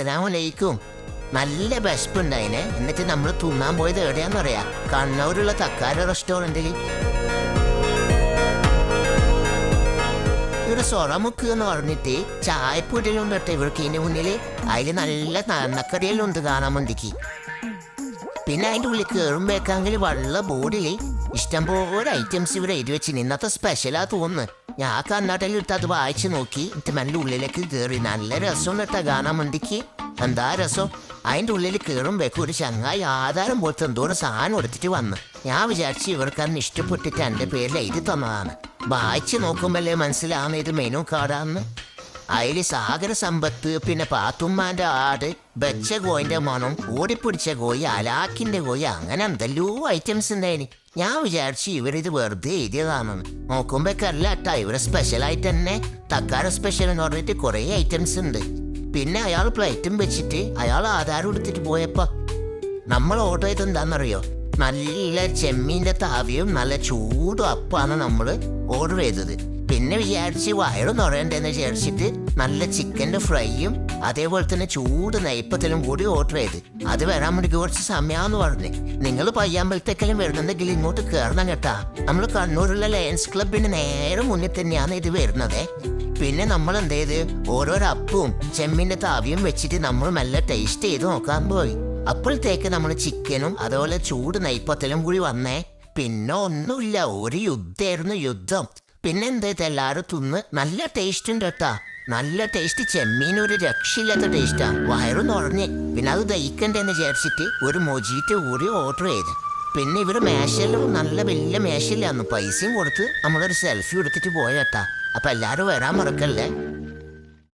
അസ്സലാമലൈക്കും. നല്ല വിശപ്പുണ്ടായിനെ. എന്നിട്ട് നമ്മൾ തിന്നാൻ പോയത് എവിടെയാണെന്നറിയാം കണ്ണൂരുള്ള തക്കാര റെസ്റ്റോറന്റിൽ ഇവിടെ സൊറമുക്ക് എന്ന് പറഞ്ഞിട്ട് ചായപ്പൊടിയിലും തൊട്ട് ഇവർക്ക് ഇതിന്റെ മുന്നിൽ അതിൽ നല്ല നന്നക്കറിയെല്ലാം കാണാൻ വേണ്ടിക്ക്. പിന്നെ അതിന്റെ ഉള്ളിൽ കയറുമ്പോഴേക്കാണെങ്കിൽ വെള്ള ബോർഡിൽ ഇഷ്ടംപോലെ ഐറ്റംസ് ഇവിടെ എഴുതി വെച്ചിന്. ഇന്നത്തെ സ്പെഷ്യലാ തോന്നുന്നു. ഞാൻ കർണാടകയിൽ ഇട്ട് അത് വായിച്ചു നോക്കി. എന്നിട്ട് മെല്ലെ ഉള്ളിലേക്ക് കയറി നല്ല രസം കേട്ടാ കാണാൻ വേണ്ടിക്ക്. എന്താ രസം? അതിന്റെ ഉള്ളിൽ കയറുമ്പോഴേക്കും ഒരു ചങ്ങായി ആധാരം പോലത്തെ എന്തോരം സാധനം എടുത്തിട്ട് വന്ന്. ഞാൻ വിചാരിച്ചു ഇവർക്ക് അന്ന് ഇഷ്ടപ്പെട്ടിട്ട് എന്റെ പേരിൽ എഴുതി തന്നതാണ്. വായിച്ചു നോക്കുമ്പോഴേ മനസ്സിലാവുന്ന ഇത് മെനു കാർഡാന്ന്. അതിൽ സാഗര സമ്പത്ത് പിന്നെ പാത്തുമ്മാന്റെ ആട് വെച്ച കോയിന്റെ മണം ഓടിപ്പിടിച്ച കോയി അലാക്കിന്റെ കോയി അങ്ങനെ എന്തെല്ലോ ഐറ്റംസ് ഉണ്ടായിന് ഞാൻ വിചാരിച്ചു ഇവരിത് വെറുതെ എഴുതിയതാണെന്ന്. നോക്കുമ്പോഴേക്കല്ല കേട്ടാ ഇവരെ സ്പെഷ്യൽ ആയിട്ട് തന്നെ. തക്കാര സ്പെഷ്യൽ എന്ന് പറഞ്ഞിട്ട് കുറേ ഐറ്റംസ് ഉണ്ട് പിന്നെ അയാൾ പ്ലേറ്റും വെച്ചിട്ട് അയാൾ ആധാരം എടുത്തിട്ട് പോയപ്പോൾ നമ്മൾ ഓർഡർ ചെയ്ത് എന്താണെന്നറിയോ നല്ല ചെമ്മീന്റെ താവിയും നല്ല ചൂടും അപ്പാണ് നമ്മൾ ഓർഡർ ചെയ്തത്. പിന്നെ വിചാരിച്ച് വയറും നിറയണ്ടെന്ന് വിചാരിച്ചിട്ട് നല്ല ചിക്കന്റെ ഫ്രൈയും അതേപോലെ തന്നെ ചൂട് നെയ്പ്പത്തിലും കൂടി ഓർഡർ ചെയ്ത്. അത് വരാൻ വേണ്ടി കുറച്ച് സമയമാന്ന് പറഞ്ഞ്. നിങ്ങൾ പയ്യാമ്പലത്തേക്കെല്ലാം വരുന്നുണ്ടെങ്കിൽ ഇങ്ങോട്ട് കയറണം കേട്ടാ. നമ്മൾ കണ്ണൂരുള്ള ലയൻസ് ക്ലബിന് നേരെ മുന്നിൽ തന്നെയാണ് ഇത് വരുന്നത്. പിന്നെ നമ്മൾ എന്ത് ചെയ്ത്? ഓരോരോ അപ്പവും താവിയും വെച്ചിട്ട് നമ്മൾ നല്ല ടേസ്റ്റ് ചെയ്ത് നോക്കാൻ പോയി. അപ്പോഴത്തേക്ക് നമ്മൾ ചിക്കനും അതുപോലെ ചൂട് നെയ്പ്പത്തലും കൂടി വന്നേ. പിന്നെ ഒന്നുമില്ല ഒരു യുദ്ധമായിരുന്നു യുദ്ധം. പിന്നെ എന്താ എല്ലാവരും തിന്ന്. നല്ല ടേസ്റ്റ് ഉണ്ട് കേട്ടാ. നല്ല ടേസ്റ്റ് ചെമ്മീൻ ഒരു രക്ഷയില്ലാത്ത ടേസ്റ്റാ വയറു നിറഞ്ഞ് പിന്നെ അത് ദഹിക്കണ്ടെന്ന് വിചാരിച്ചിട്ട് ഒരു മൊജീറ്റ് കൂടി ഓർഡർ ചെയ്ത്. പിന്നെ ഇവർ മേശയിലും നല്ല വലിയ മേശയിലാന്ന് പൈസയും കൊടുത്ത് നമ്മളൊരു സെൽഫി എടുത്തിട്ട് പോയേട്ടാ അപ്പൊ എല്ലാരും വരാൻ മറക്കല്ലേ?